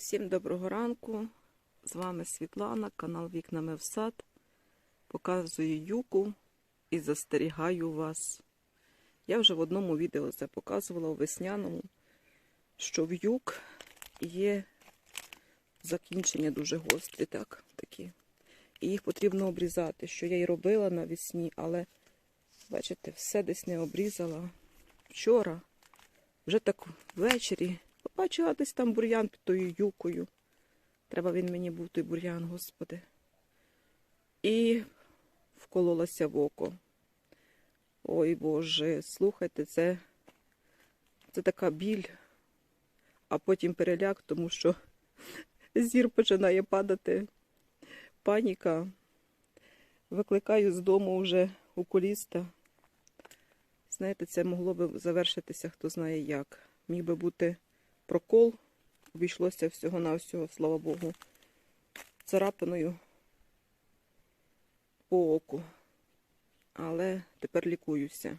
Всім доброго ранку. З вами Світлана, канал Вікнами в сад. Показую юку і застерігаю вас. Я вже в одному відео це показувала у весняному, що в юк є закінчення дуже гострі, так, такі. І їх потрібно обрізати, що я й робила навесні, але, бачите, все десь не обрізала. Вчора, вже так ввечері, побачила десь там бур'ян під тою юкою. Треба він мені був той бур'ян, господи. І вкололася в око. Ой Боже, слухайте, це, це така біль, а потім переляк, тому що зір починає падати. Паніка. Викликаю з дому вже окуліста. Знаєте, це могло би завершитися, хто знає як. Міг би бути прокол, обійшлося всього-навсього, слава Богу, царапиною по оку. Але тепер лікуюся.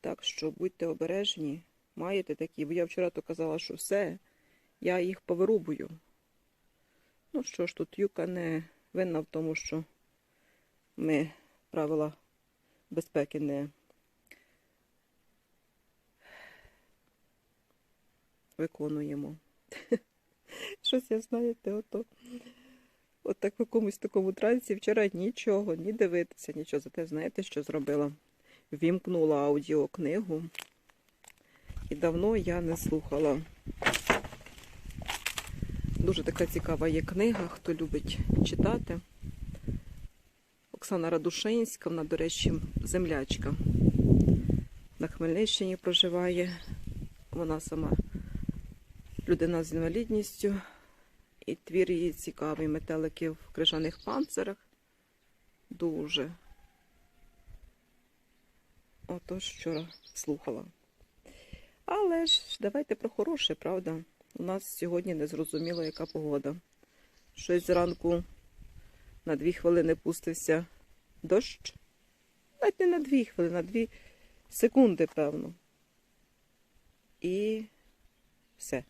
Так що будьте обережні, маєте такі, бо я вчора то казала, що все, я їх повирубую. Ну що ж, тут юка не винна в тому, що ми правила безпеки не виконуємо. Щось я знаєте, ото. От так в якомусь такому трансі вчора нічого, ні дивитися, нічого. Зате знаєте, що зробила? Вімкнула аудіокнигу. І давно я не слухала. Дуже така цікава є книга, хто любить читати. Оксана Радушинська, вона, до речі, землячка. На Хмельниччині проживає. Вона сама людина з інвалідністю. І твір її цікавий. Метелики в крижаних панцирах. Дуже. Отож вчора слухала. Але ж давайте про хороше, правда? У нас сьогодні не зрозуміло, яка погода. Щось зранку на дві хвилини пустився дощ. Навіть не на дві хвилини, на дві секунди, певно. І все.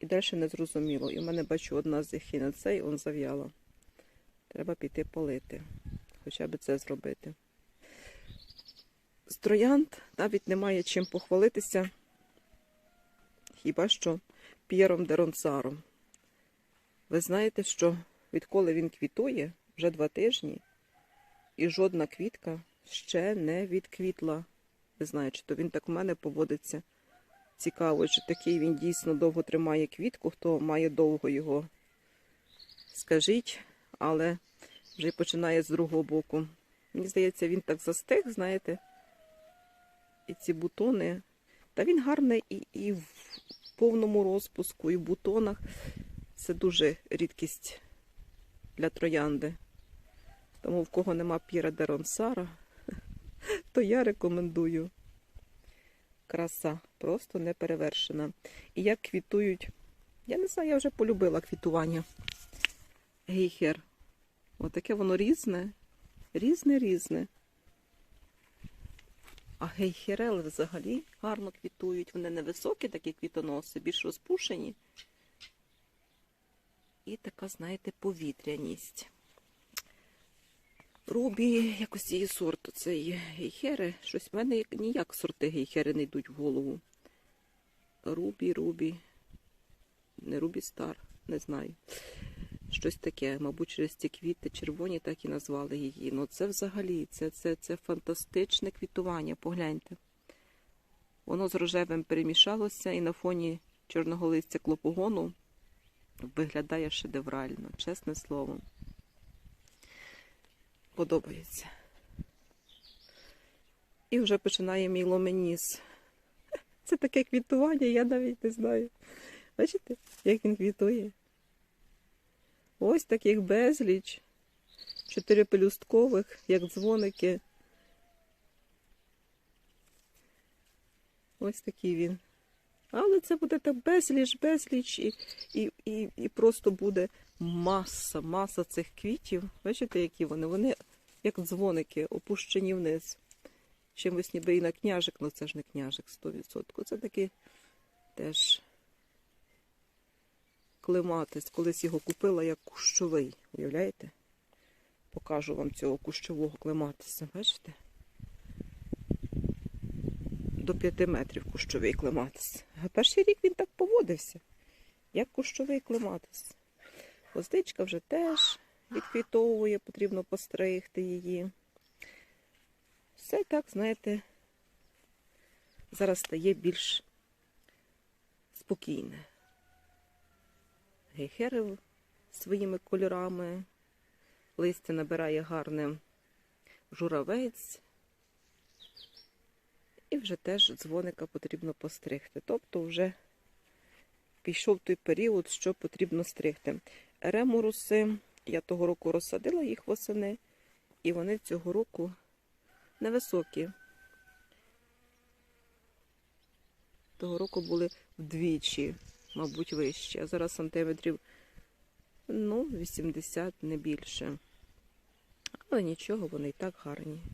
І далі не зрозуміло. І в мене бачу одна з ехінацей, он зав'яла. Треба піти полити. Хоча б це зробити. З троянд навіть немає чим похвалитися. Хіба що П'єром де Ронсаром. Ви знаєте, що відколи він квітує, вже два тижні, і жодна квітка ще не відквітла. Не знаю, чи то він так в мене поводиться. Цікаво, чи такий він дійсно довго тримає квітку, хто має довго його. Скажіть, але вже починає з другого боку. Мені здається, він так застиг, знаєте. І ці бутони. Та він гарний і, і в повному розпуску, і в бутонах. Це дуже рідкість для троянди. Тому в кого нема піра де Ронсара, то я рекомендую. Краса просто не перевершена. І як квітують, я не знаю, я вже полюбила квітування. Гейхер. Отаке воно різне, різне, різне. А гейхерели взагалі гарно квітують. Вони невисокі, такі квітоноси, більш розпушені. І така, знаєте, повітряність. Рубі, якось її сорту, це гейхери. Щось в мене ніяк сорти гейхери не йдуть в голову. Рубі, Рубі. Не Рубі Стар, не знаю. Щось таке, мабуть, через ці квіти червоні так і назвали її. Ну це взагалі, це, це, це фантастичне квітування, погляньте. Воно з рожевим перемішалося і на фоні чорного листя клопогону виглядає шедеврально, чесне слово. Подобається. І вже починає мій ломеніс. Це таке квітування, я навіть не знаю. Бачите, як він квітує? Ось таких безліч. Чотирипелюсткових, як дзвоники. Ось такий він. Але це буде так безліч, безліч, і, і, і, і просто буде маса, маса цих квітів. Бачите, які вони? Вони як дзвоники, опущені вниз. І на княжик, але це ж не княжик 100%. Це такі теж клематис. Колись його купила як кущовий. Уявляєте? Покажу вам цього кущового клематиса. Бачите? До 5 метрів кущовий клематис. А перший рік він так поводився, як кущовий клематис. Гвоздичка вже теж відквітовує, потрібно постригти її. Все так, знаєте, зараз стає більш спокійне. Гейхери своїми кольорами, листя набирає гарне журавець. І вже теж дзвоника потрібно постригти. Тобто вже пішов той період, що потрібно стригти. Ремуруси, я того року розсадила їх восени, і вони цього року невисокі. Того року були вдвічі, мабуть, вищі, а зараз сантиметрів ну, 80, не більше. Але нічого, вони і так гарні.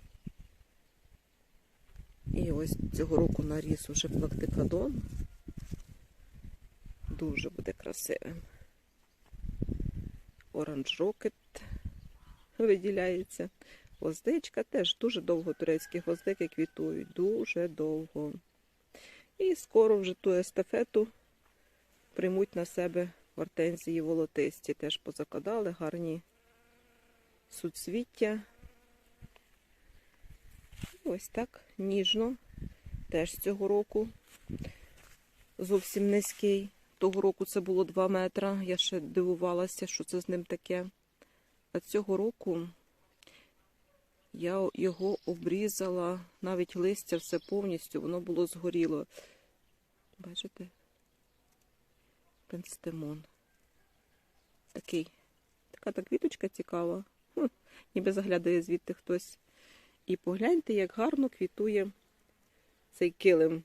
І ось цього року наріс уже плактикадон. Дуже буде красивим. Оранж Рокет виділяється. Гвоздичка теж дуже довго турецькі гвоздики квітують. Дуже довго. І скоро вже ту естафету приймуть на себе гортензії волотисті. Теж позакладали гарні суцвіття. Ось так ніжно. Теж цього року зовсім низький. Того року це було 2 метра. Я ще дивувалася, що це з ним таке. А цього року я його обрізала, навіть листя все повністю, воно було згоріло. Бачите? Пенстемон. Такий. Така та квіточка цікава. Хм, ніби заглядає звідти хтось. І погляньте, як гарно квітує цей килим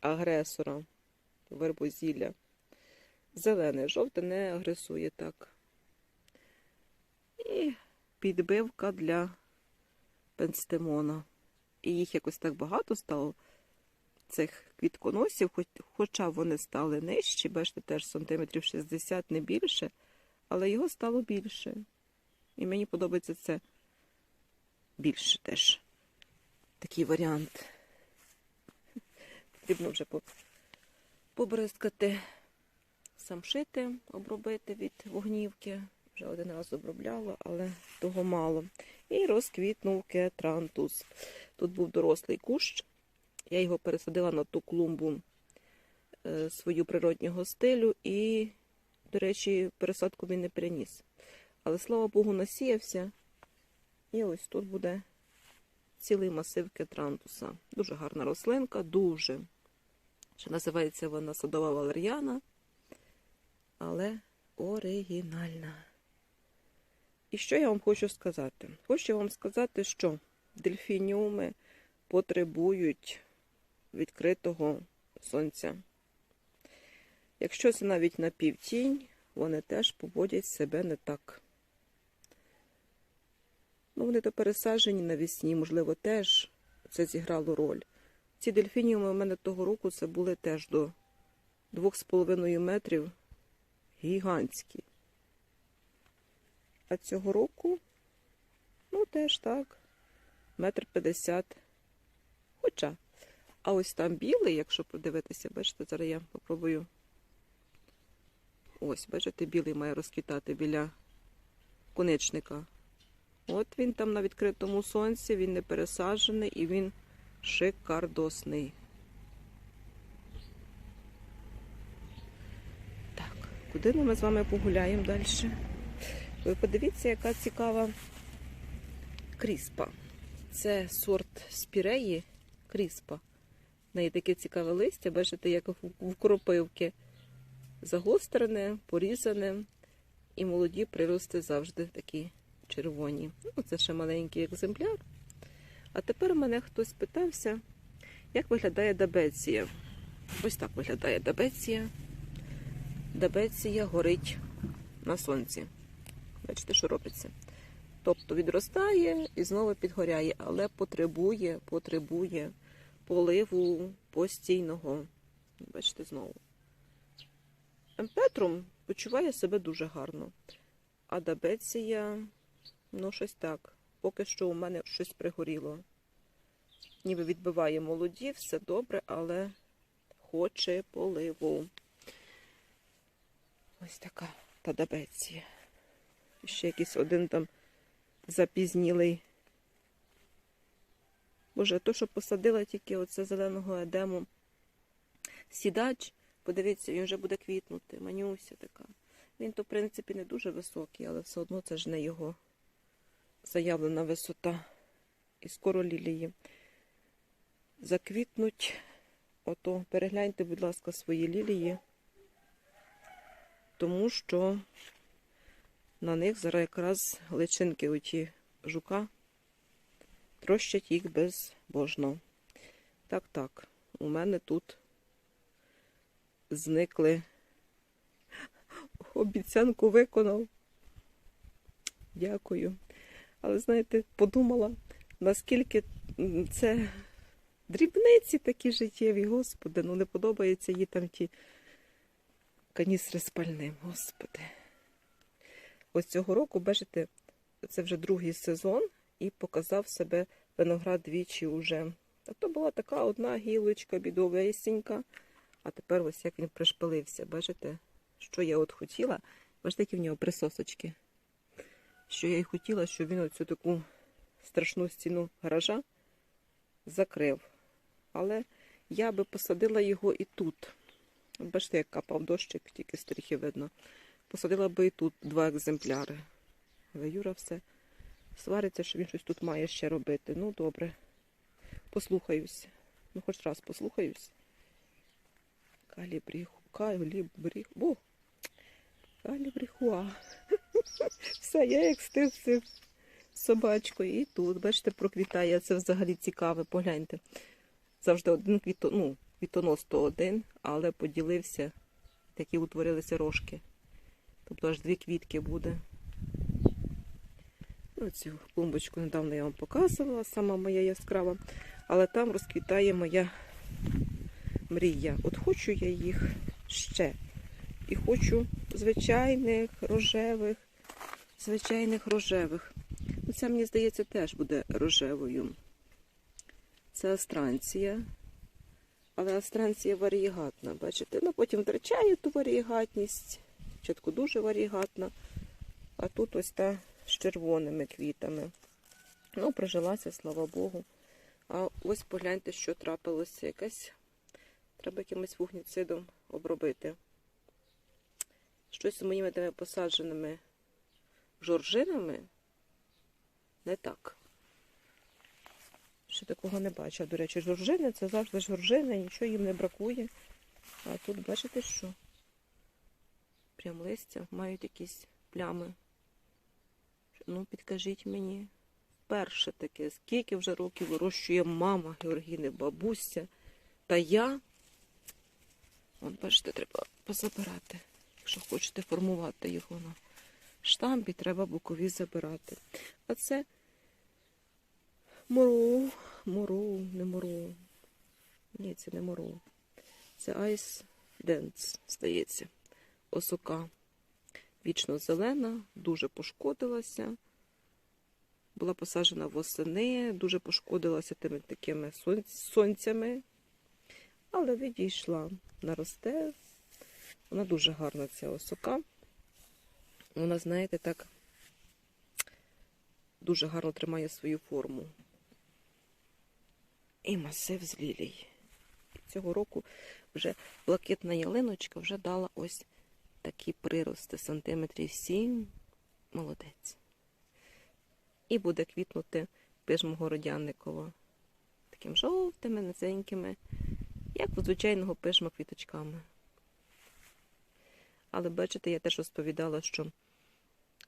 агресора, вербозілля. Зелене, жовте не агресує так. І підбивка для пенстемона. І їх якось так багато стало, цих квітконосів, хоч, хоча вони стали нижчі, бачите, теж сантиметрів 60, не більше, але його стало більше. І мені подобається це більше теж. Такий варіант. Потрібно вже побризкати, самшити, обробити від вогнівки. Вже один раз обробляла, але того мало. І розквітнув кетрантус. Тут був дорослий кущ. Я його пересадила на ту клумбу е, свою природнього стилю і, до речі, пересадку він не переніс. Але, слава Богу, насіявся. І ось тут буде цілий масив кетрантуса. Дуже гарна рослинка, дуже. Ще називається вона садова валер'яна, але оригінальна. І що я вам хочу сказати? Хочу вам сказати, що дельфініуми потребують відкритого сонця. Якщо це навіть на півтінь, вони теж поводять себе не так. Ну, вони то пересаджені навесні, можливо, теж це зіграло роль. Ці дельфініуми у мене того року це були теж до 2,5 метрів гігантські. А цього року, ну, теж так, метр п'ятдесят. Хоча, а ось там білий, якщо подивитися, бачите, зараз я попробую. Ось, бачите, білий має розквітати біля конечника. От він там на відкритому сонці, він не пересаджений і він шикардосний. Так, куди ми з вами погуляємо далі? Ви подивіться, яка цікава кріспа. Це сорт спіреї кріспа. В неї таке цікаве листя, бачите, як в кропивки. Загострене, порізане, і молоді прирости завжди такі червоні. Ну, це ще маленький екземпляр. А тепер мене хтось питався, як виглядає дабеція. Ось так виглядає дабеція. Дабеція горить на сонці. Бачите, що робиться. Тобто відростає і знову підгоряє, але потребує, потребує поливу постійного. Бачите, знову. Емпетрум почуває себе дуже гарно. А дабеція, ну, щось так. Поки що у мене щось пригоріло. Ніби відбиває молоді, все добре, але хоче поливу. Ось така тадабеція. Ще якийсь один там запізнілий. Боже, то, що посадила тільки оце зеленого едему сідач, подивіться, він вже буде квітнути. Манюся така. Він то, в принципі, не дуже високий, але все одно це ж не його заявлена висота. І скоро лілії заквітнуть. Ото перегляньте, будь ласка, свої лілії, тому що на них зараз якраз личинки оті жука трощать їх безбожно. Так, так, у мене тут зникли. Обіцянку виконав. Дякую. Але знаєте, подумала, наскільки це дрібниці такі життєві, господи, ну не подобаються їй там ті каністри з пальним, господи. Ось цього року, бачите, це вже другий сезон і показав себе виноград двічі уже. А то була така одна гілочка бідовесенька, а тепер ось як він пришпилився. Бачите, що я от хотіла. Бачите, які в нього присосочки. Що я й хотіла, щоб він оцю таку страшну стіну гаража закрив. Але я би посадила його і тут. Бачите, як капав дощик, тільки стріхи видно. Посадила би і тут два екземпляри. Але Юра все свариться, що він щось тут має ще робити. Ну, добре. Послухаюсь. Ну, хоч раз послухаюсь. Калібріху. Калібріху. Калібріхуа. Все, я як собачкою. І тут, бачите, проквітає. Це взагалі цікаве. Погляньте. Завжди один квіто, ну, то один, але поділився, такі утворилися рожки. Тобто аж дві квітки буде. Ну, цю клумбочку недавно я вам показувала, сама моя яскрава. Але там розквітає моя мрія. От хочу я їх ще. І хочу звичайних рожевих, звичайних рожевих. Ну, Це, мені здається, теж буде рожевою. Це астранція. Але астранція варієгатна, бачите? Ну, потім втрачає ту варієгатність. Спочатку дуже варієгатна. А тут ось та з червоними квітами. Ну, прижилася, слава Богу. А ось погляньте, що трапилося. Якась треба якимось вугніцидом обробити. Щось з моїми тими посадженими жоржинами не так. Ще такого не бачу. До речі, жоржини це завжди жоржини, нічого їм не бракує. А тут бачите що? Прям листя мають якісь плями. Ну, підкажіть мені. Перше таке, скільки вже років вирощує мама Георгіни, бабуся. Та я. От, бачите, треба позабирати. Якщо хочете формувати його на штампі, треба бокові забирати. А це мороу, мороу, не мороу. Ні, це не мороу. Це Ice Dance, здається. Осока вічно зелена, дуже пошкодилася. Була посаджена восени, дуже пошкодилася тими такими сонцями, але відійшла, наросте. Вона дуже гарна, ця осока. Вона, знаєте, так дуже гарно тримає свою форму. І масив з лілій. Цього року вже блакитна ялиночка вже дала ось такі прирости сантиметрів 7. Молодець. І буде квітнути пижмо городянникова. Таким жовтими, низенькими, як у звичайного пижма квіточками. Але бачите, я теж розповідала, що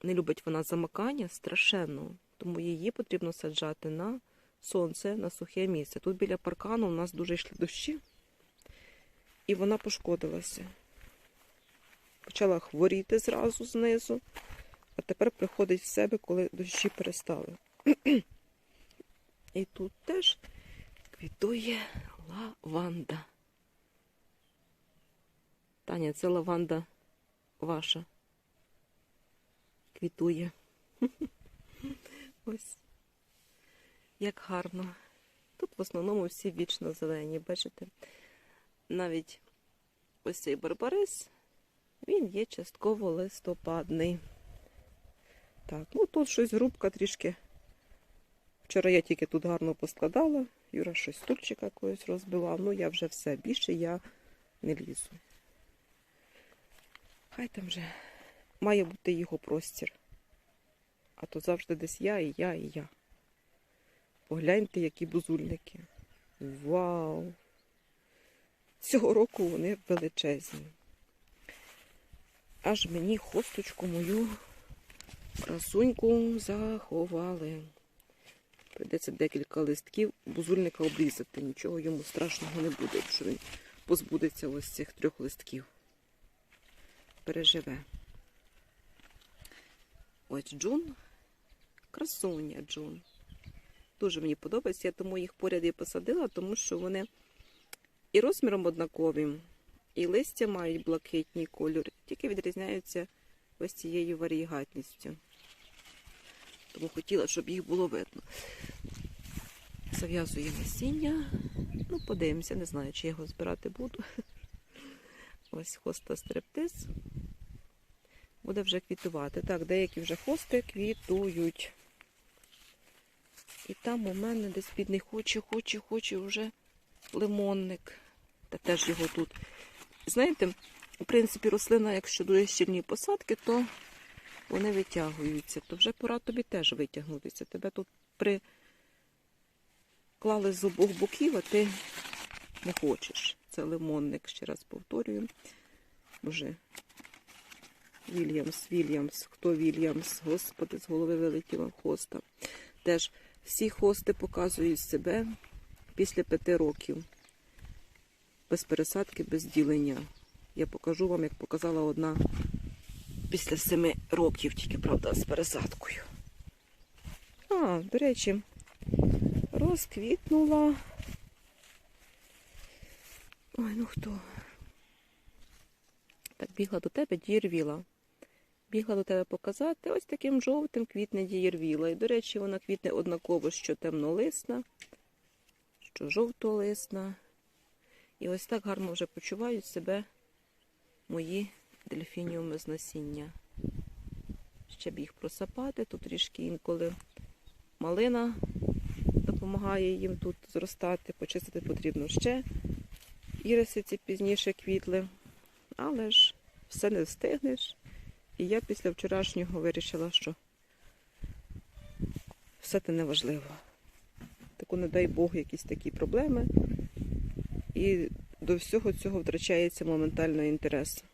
не любить вона замикання страшенно, тому її потрібно саджати на сонце, на сухе місце. Тут біля паркану у нас дуже йшли дощі, і вона пошкодилася почала хворіти зразу знизу, а тепер приходить в себе, коли дощі перестали. І тут теж квітує лаванда. Таня, це лаванда ваша квітує. Ось. Як гарно. Тут в основному всі вічно зелені, бачите? Навіть ось цей барбарис, він є частково листопадний. Так, ну тут щось грубка трішки. Вчора я тільки тут гарно поскладала. Юра щось стульчика якогось розбивав. Ну я вже все. Більше я не лізу. Хай там вже має бути його простір. А то завжди десь я і я, і я. Погляньте, які бузульники. Вау! Цього року вони величезні. Аж мені хосточку мою красуньку заховали. Прийдеться декілька листків бузульника обрізати. Нічого йому страшного не буде, якщо він позбудеться ось цих трьох листків. Переживе. Ось Джун. Красуня Джун. Дуже мені подобається, я тому їх поряд і посадила, тому що вони і розміром однакові, і листя мають блакитний кольор, тільки відрізняються ось цією варігатністю. Тому хотіла, щоб їх було видно. Зав'язую насіння. Ну, подивимося, не знаю, чи я його збирати буду. Ось хоста стрептиз. Буде вже квітувати. Так, деякі вже хости квітують. І там у мене десь бідний хоче, хоче, хоче вже лимонник. Та теж його тут. Знаєте, в принципі, рослина, якщо дуже щільні посадки, то вони витягуються. То вже пора тобі теж витягнутися. Тебе тут приклали з обох боків, а ти не хочеш. Це лимонник, ще раз повторюю. Боже. Вільямс, Вільямс, хто Вільямс? Господи, з голови вилетіла хоста. Теж всі хости показують себе після п'яти років. Без пересадки, без ділення. Я покажу вам, як показала одна після семи років, тільки, правда, з пересадкою. А, до речі, розквітнула. Ой, ну хто? Так, бігла до тебе дірвіла. Бігла до тебе показати. Ось таким жовтим квітне дієрвіла. І, до речі, вона квітне однаково, що темнолисна, що жовтолисна. І ось так гарно вже почувають себе мої дельфініуми з насіння. Ще б їх просапати. Тут трішки інколи малина допомагає їм тут зростати. Почистити потрібно ще. Іриси ці пізніше квітли. Але ж все не встигнеш. І я після вчорашнього вирішила, що все це неважливо. Таку, не дай Бог, якісь такі проблеми. І до всього цього втрачається моментально інтерес.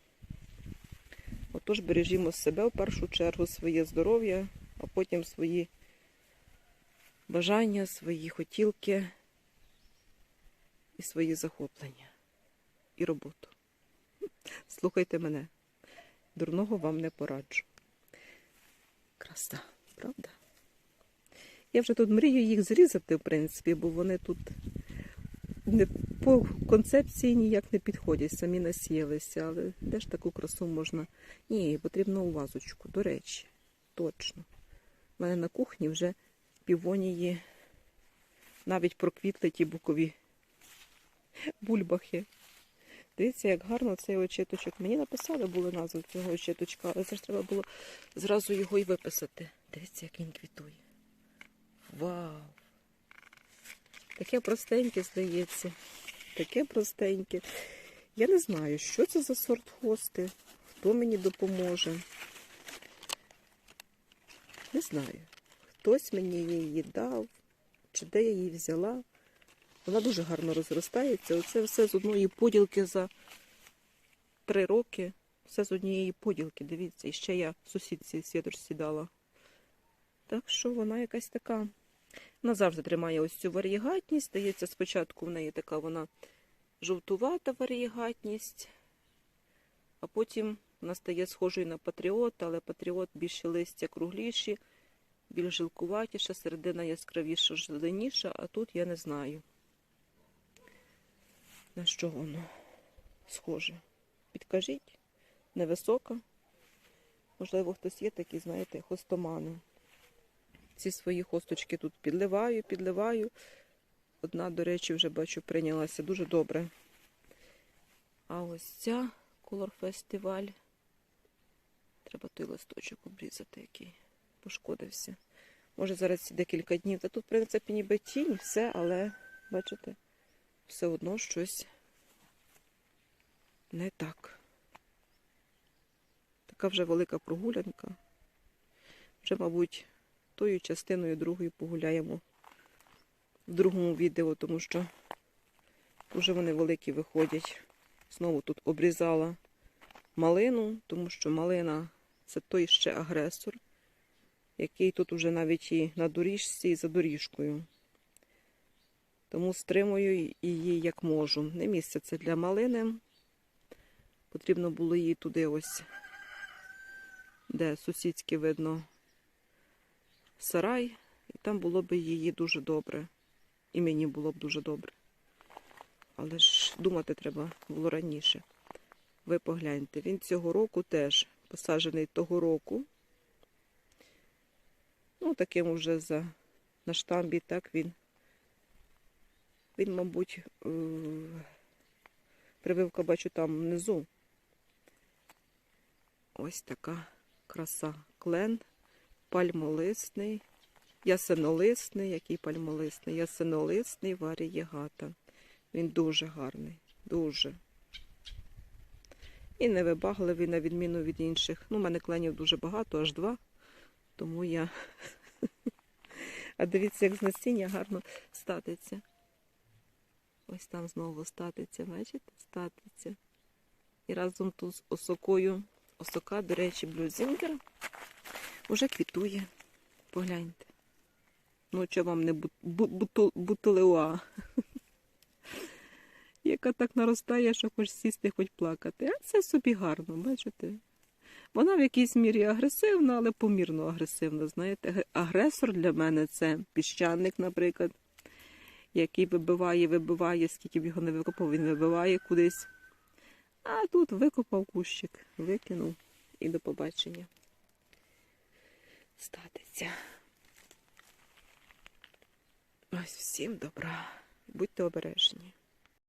Отож, бережімо себе в першу чергу, своє здоров'я, а потім свої бажання, свої хотілки і свої захоплення і роботу. Слухайте мене. Дурного вам не пораджу. Краса, правда? Я вже тут мрію їх зрізати, в принципі, бо вони тут по концепції ніяк не підходять, самі насіялися, але де ж таку красу можна? Ні, потрібно у вазочку, до речі, точно. У мене на кухні вже півонії навіть проквітли ті букові бульбахи. Дивіться, як гарно цей очіточок. Мені написали були назву цього очіточка, але це ж треба було зразу його і виписати. Дивіться, як він квітує. Вау! Таке простеньке, здається. Таке простеньке. Я не знаю, що це за сорт хости, хто мені допоможе. Не знаю. Хтось мені її дав, чи де я її взяла. Вона дуже гарно розростається. Оце все з одної поділки за три роки. Все з однієї поділки, дивіться, і ще я сусідці світочці дала. Так що вона якась така. Вона завжди тримає ось цю варієгатність. Здається, спочатку в неї така вона жовтувата варієгатність, а потім вона стає схожою на патріот, але патріот більше листя кругліші, більш жилкуватіша, середина яскравіша, зеленіша, а тут я не знаю. На що воно схоже? Підкажіть, невисока, Можливо, хтось є такі, знаєте, хостомани. Ці свої хосточки тут підливаю, підливаю. Одна, до речі, вже бачу, прийнялася дуже добре. А ось ця колор фестиваль. Треба той листочок обрізати, який пошкодився. Може зараз декілька днів. Та тут, в принципі, ніби тінь, все, але бачите, все одно щось не так. Така вже велика прогулянка. Вже, мабуть, тою частиною другою погуляємо в другому відео, тому що вже вони великі виходять. Знову тут обрізала малину, тому що малина це той ще агресор, який тут уже навіть і на доріжці, і за доріжкою. Тому стримую її як можу. Не місце це для малини. Потрібно було її туди ось, де сусідське видно сарай, і там було б її дуже добре. І мені було б дуже добре. Але ж думати треба було раніше. Ви погляньте, він цього року теж посаджений того року. Ну, таким уже за, на штамбі, так він. Він, мабуть, е, прививка бачу там внизу. Ось така краса. Клен, пальмолисний, ясенолисний, який пальмолисний, ясенолисний варієгата. Він дуже гарний, дуже. І невибагливий, на відміну від інших. Ну, у мене кленів дуже багато, аж два. Тому я. А дивіться, як з насіння гарно статиться. Ось там знову статиться, бачите? Статиться. І разом тут з осокою. Осока, до речі, блюзінгер уже квітує. Погляньте. Ну, що вам не бу- бу- буту- бутулеуа. Яка так наростає, що хоч сісти, хоч плакати. А це собі гарно, бачите? Вона в якійсь мірі агресивна, але помірно агресивна. Знаєте, агресор для мене це піщаник, наприклад, який вибиває, вибиває, скільки б його не викопав, він вибиває кудись. А тут викопав кущик, викинув і до побачення. Статиться. Ось всім добра. Будьте обережні.